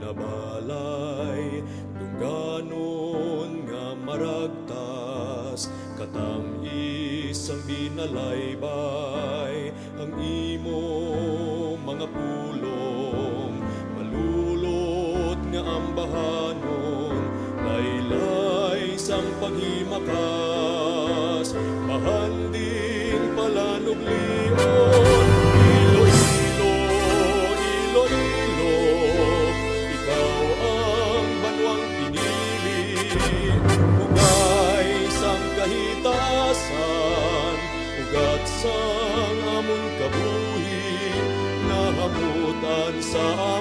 na balay Dungganon nga maragtas Katang isang binalaybay. Ang imo mga pulong Malulot nga ambahanon Laylay sang paghimakas Mahanding palanuglion kahitasan Ugat sang amon kabuhi Nahamutan sa